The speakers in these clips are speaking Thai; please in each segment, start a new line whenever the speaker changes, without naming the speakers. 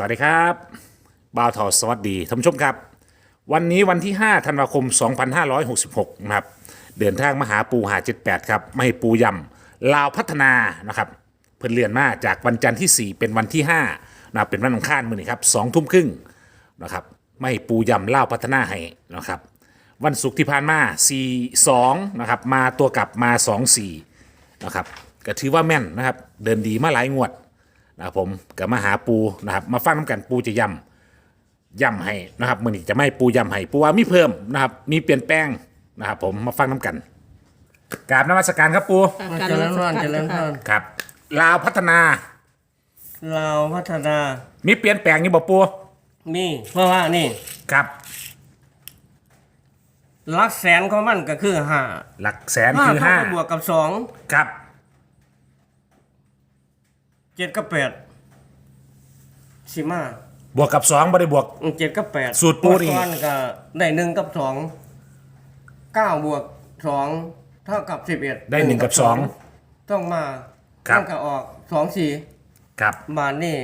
สวัสดีครับบ่าวทอสวัสดีท่านผู้ชมครับ วันนี้วันที่ 5 ธันวาคม 2566 นะครับ เดินทางมาหาปูหา78 ครับ ไม่ปูยำลาวพัฒนานะครับเพิ่นเลื่อนมาจากวันจันทร์ที่ 4 เป็นวันที่5นะครับเป็นวันอังคารมื้อนี้ครับ2ทุ่มครึ่งนะครับ ไม่ปูยำลาวพัฒนาให้นะครับ วันศุกร์ที่ผ่านมา 42 นะครับ มาตัวกลับมา 24 นะครับก็ถือว่าแม่นนะครับ เดินดีมาหลายงวด นะครับผมก็มาหาปูนะครับมาฟังน้ำกันปูจะย่ำย่ำให้นะครับมือนี้จะไม่ปูย่ำให้ปูว่ามีเพิ่มนะครับมีเปลี่ยนแปลงนะครับผมมาฟังน้ำกันกราบนมัสการครับปู
เจริญพรเจริญพร
ครับ ลาวพัฒนา
เราวพัฒนา
มีเปลี่ยนแปลงอยี่บ่ปู
มีเพราะว่านี่
ครับ
หลักแสนของมันก็คือห้า
หลักแสน
ห้า
คือ
เท่า
ห้า
กับบวกกับสอง
ครับ
เจ็ดกับแปดสิมา
บวกกับสองบ่ได้บวก
อืมเจ็ดกับแปด
สูตรปูนี่
เมื่อก่อนก็ได้หนึ่งกับสองเก้าบวกสองเท่ากับสิบเอ็ด
ได้หนึ่งกับสอง
ต้องมา
ครับ
มันก็ออกสองสี่
ครับ
บานนี่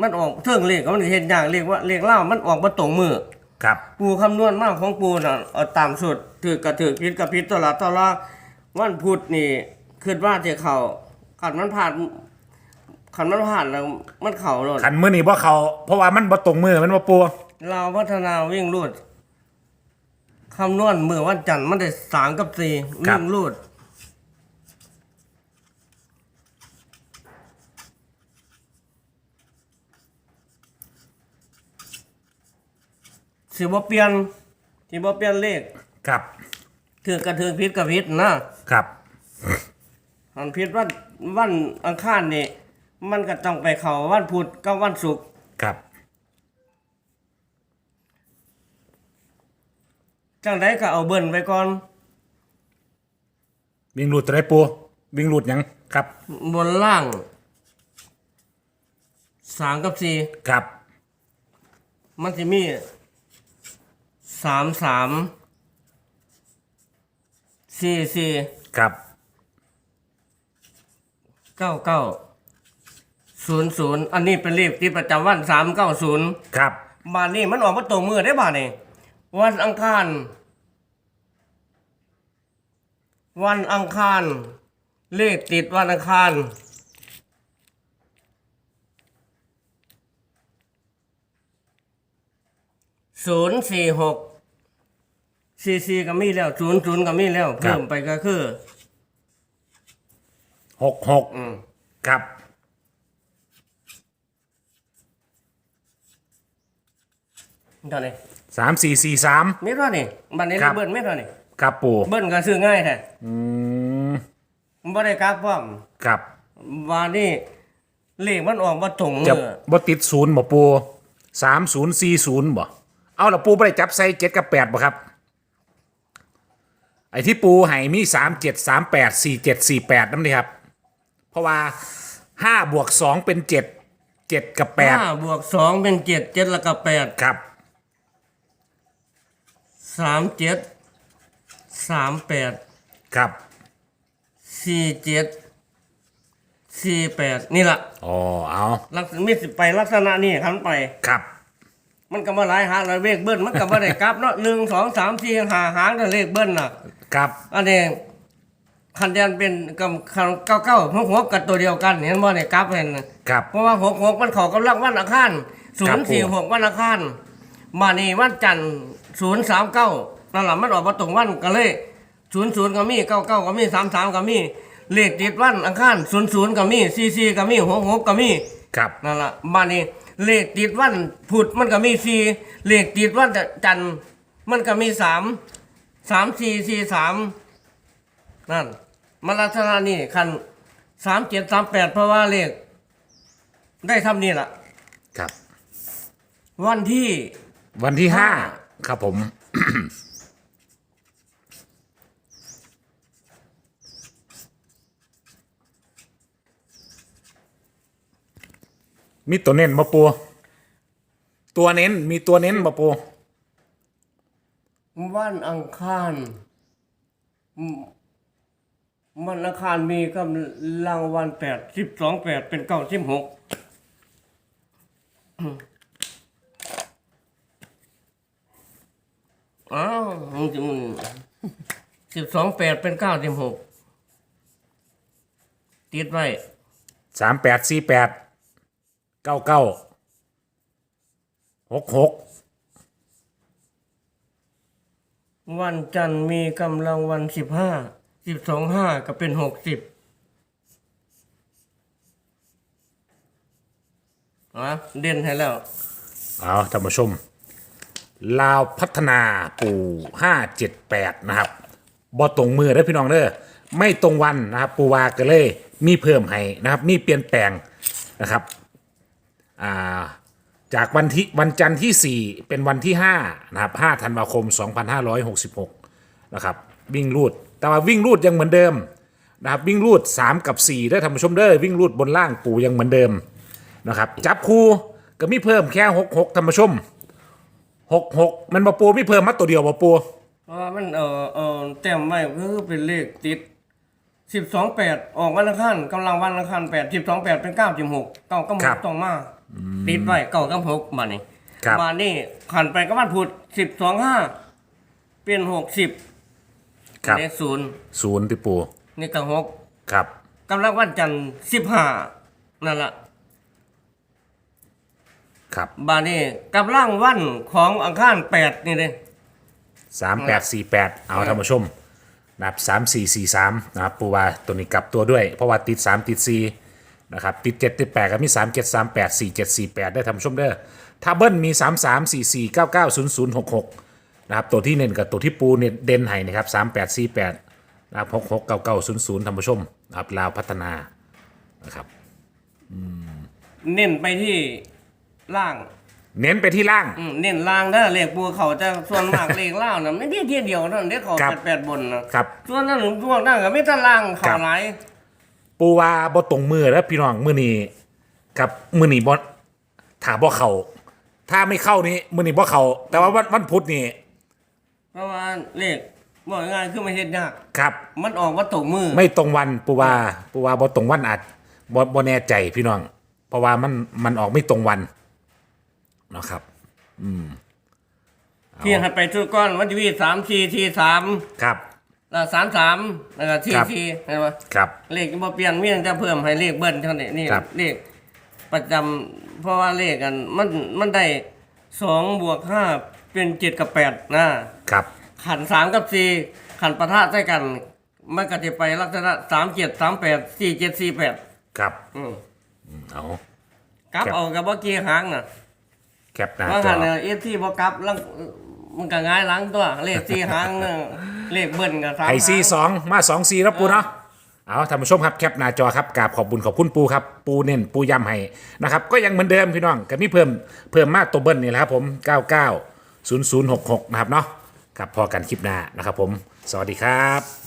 มันออกเทิงเลขก็มันเห็นอย่างเลขว่าเลขเล่ามันออกมาตรงมือ
ครับ
ปูคำนวณมากของปูน่ะเอาตามสุดถือกระถือพิษกระพิษตลอดตลอดวันพุธนี่คิดว่าจะเข่าขันมันผ่าน ขันมันผ่านแล้วมันเข่าเลย
ขันมือนี่บ่เขาเพราะว่ามันบ่ตรงมือมันบ่ปู
เราพัฒนาวิ่งรูดคำนวณมือวันจันทร์มันได้สามกับสี่วิ่งรูดสิบ่เปลี่ยนสิบ่เปลี่ยนเลข
ครับ
ถือกระถือพิษกับพิษนะครับอันพิษวันวันอังคารนี่ มันก็ต้องไปเขาวันพุธกับวันศุกร์
ครับ
จังไดก็เอาเบิ่นไปก่อน
วิ่งหลุดตัวได้ปูวิ่งหลุดหยังครับ
บนล่างสามกับสี่
ครับ
มันจะมีสามสามสี่สี่
ครับ
เก้าเก้า ศูนย์ศูนย์อันนี้เป็นเลขที่ประจำวันสามเก้าศูนย์
ครับ
บานนี้มันออกมาตรงมือได้บานนี่วันอังคาร วันอังคาร เลขติดวันอังคารศูนย์สี่หกสี่สี่ก็มีแล้วศูนย์ศูนย์ก็มีแล้ว เพิ่มไปก็คือ
หกหก
อืม
ครับ
เท่านี้
สามสี่สี่สาม
ไม่เท่านี้บันนี้
ครั
เรา
บ
เบิ้ลไม่เท่านี้
ครับปู
เบิ้ลก็ซื้อง่ายแท้
อืม
บ่ได้กราฟพร้อม
ครับ
ว่านี่เลขมันออกมาตรง
จะ
มือ
บ่ติดศูนย์บ่ปูสามศูนย์สี่ศูนย์บ่เอาละปูบ่ได้จับใส่เจ็ดกับแปดบ่ครับ ไอ้ที่ปูให้มีสามเจ็ดสามแปดสี่เจ็ดสี่แปดนั่นนี่ครับ เพราะว่าห้าบวกสองเป็นเจ็ดเจ็ดกับแปด
ห้าบวกสองเป็นเจ็ดเจ็ดแล้วก็แปด
ครับ
สามเจ็ดสามแปด
ครับ
สี่เจ็ดสี่แปดนี่ล่ะ
อ๋อ เอา
ลักษณะมีสิไปลักษณะนี้คันไป
ครับ
มันก็มาหลายหางหลายเลขเบิ้ลมันก็มาได้กราฟเนาะหนึ่งสองสามสี่ห้าหางแต่เลขเบิ้ลน่ะ
ครับ
อันนี้คันยันเป็นกับคันเก้าเก้าหัวหัวกันตัวเดียวกันเห็นบ่เนี่ยกราฟเห็นน่ะ
ครับ
เพราะว่าหกหกมันเขอกำลังวันอังคารศู
ครับ
นย์
ผ
สี่
ม
หกวันอังคาร มานี่วันจันทร์ศูนย์สามเก้านั่นแหละมันออกมาตรงวันก็เลยศูนย์ศูนย์ก็มีเก้าเก้าก็มีสามสามก็มีเลขติดวันอังคารศูนย์ศูนย์ก็มีสี่สี่ก็มีหกหกก็มี
ครับ
นั่นแหละมานี่เลขติดวันพุธมันก็มีสี่เลขติดวันจันทร์มันก็มีสามสามสี่สี่สามนั่นมันลักษณะนี้คันสามเจ็ดสามแปดเพราะว่าเลข ได้ทำนี่แหละ
ครับ
วันที่
วันที่ห้า
ห้า
ครับผม มีตัวเน้นมาปู ตัวเน้นมีตัวเน้นมาปู
วันอังคารอืมวันอังคารมีกำลังวันแปดสิบสองแปดเป็นเก้าสิบหก มันจะมันสิบสองแปดเป็นเก้าสิบหกติดไว้
สามแปดสี่แปดเก้าเก้าหกหก
วันจันทร์มีกำลังวันสิบห้าสิบสองห้าก็เป็นหกสิบอะเด่นให้แล้ว
เอาท่านผู้ชม ลาวพัฒนาปู่ห้าเจ็ดแปดนะครับบ่ตรงมือเด้พี่น้องเด้อไม่ตรงวันนะครับ ปูวาก็เลยมีเพิ่มให้นะครับ มีเปลี่ยนแปลงนะครับอ่าจากวันที่วันจันทร์ที่ 4 เป็นวันที่5นะครับ5ธันวาคม 2566นะครับวิ่งรูด แต่ว่าวิ่งรูดยังเหมือนเดิมนะครับวิ่งรูด 3 กับ4ได้อท่านผู้ชมเด้อวิ่งรูดบนล่างปูยังเหมือนเดิมนะครับจับคู่ก็มีเพิ่มแค่ 66ท่านผู้ชม 66มันมาปูไม่เพิ่มมาตัวเดียวมาปู
เพราะว่ามันเออเออแต้มไว้ก็คือเป็นเลขติดสิบสองแปดออกวันอังคารกำลังวันอังคารแปดสิบสองแปดเป็นเก้าสิบหกเก้ากับหกต้องมาติดไว้เก้ากับหกมานี่
ครับ
มานี่ขันไปก็วันพุธสิบสองห้าเป็นหกสิบ
ครับ
เลขศูนย์
ศูนย์ที่ปู
นี่ก็หก
ครับ
กำลังวันจันทร์สิบห้านั่นละ
ครับ
บานี่กำลังวันของอังคารแปดนี่เลย
สามแปดสี่แปดเอาท่านผู้ชมนะครับสามสี่สี่สามนะครับปูว่าตัวนี้กลับตัวด้วย เพราะว่าติดสามติดสี่นะครับติดเจ็ดติดแปดก็มีสามเจ็ดสามแปดสี่เจ็ดสี่แปดได้ท่านผู้ชมเด้อถ้าเบิ้ลมีสามสามสี่สี่เก้าเก้าศูนย์ศูนย์หกหกนะครับตัวที่เน้นกับตัวที่ปูเน้นเด่นให้นะครับสามแปดสี่แปดนะครับหกหกเก้าเก้าศูนย์ศูนย์ท่านผู้ชมนะครับลาวพัฒนานะครับ
เน้นไปที่ ล่าง
เน้นไปที่ล่าง
อืมเน้นล่างเด้อเลขบัวเขาจะส่วนมาก เลขล่าวนะไม่ได้เที่ยวเดียวเท่านั้นเด้เขา
ครับ
แปดแปดบนนะครับ ส่วนนั้นถึงพวกนั่นก็ไม่ตะล่าง
ครั
เขา
บ
หลาย
ปูว่าบ่ตรงมือแล้วพี่น้องมือนี้กับมือนี้บ่ถาบ่เข้าถ้าไม่เข้านี้มือนี้บ่เข้าแต่ว่าวันวันพุธนี่
เพราะว่าเลขบอกง่ายๆคือไม่เฮ็ดยาก
ครับ
มันออกว่าตกมือ
ไม่ตรงวันปูว่าปูว่าบ่ตรงวันอาจบ่บ่แน่ใจพี่น้อง เพราะว่ามันมันออกไม่ตรงวันเนาะครับ
ที่ให้ไปทุกก้อนวันที่วีสามทีทีสาม
ครับ
แล้วสามสามแล้วก็ที
ครับ
ทีเห็นไหม
ครับ
เลขบ่เปลี่ยนมีแต่เพิ่มให้เลขเบิ้ลเท่านี้นี่
ครับ
เลขประจำเพราะว่าเลขกันมันมันได้สองบวกห้าเป็นเจ็ดกับแปดนะ
ครับ
ขันสามกับสี่ขันประทะใส่กัน มันก็จะไปลักษณะสามเจ็ดสามแปดสี่เจ็ดสี่แปด
ครับ
อืม
เอา
กลับ
ครับ
เอากับบ่เกียร์หางน่ะ
แคปหน้า
ว่า
จ
หั
อน
เนี่ยเอฟที่บ่กลับแล้วมันก็ง่ายหลังตัว เลขสี่หางเนี่ยเลขเบิ้ลกับสาม
ไอซี
หาง
สองมาสองซีแล้วปูเนาะเอาท่านผู้ชมครับแคปหน้าจอครับกราบขอบบุญขอบคุณปูครับปูเน้นปูย้ำให้นะครับก็ยังเหมือนเดิมพี่น้องก็มีเพิ่มเพิ่มมากตัวเบิ้ลนี่แหละครับผม 99 0066 นะครับเนาะครับพอกันคลิปหน้านะครับผม สวัสดีครับ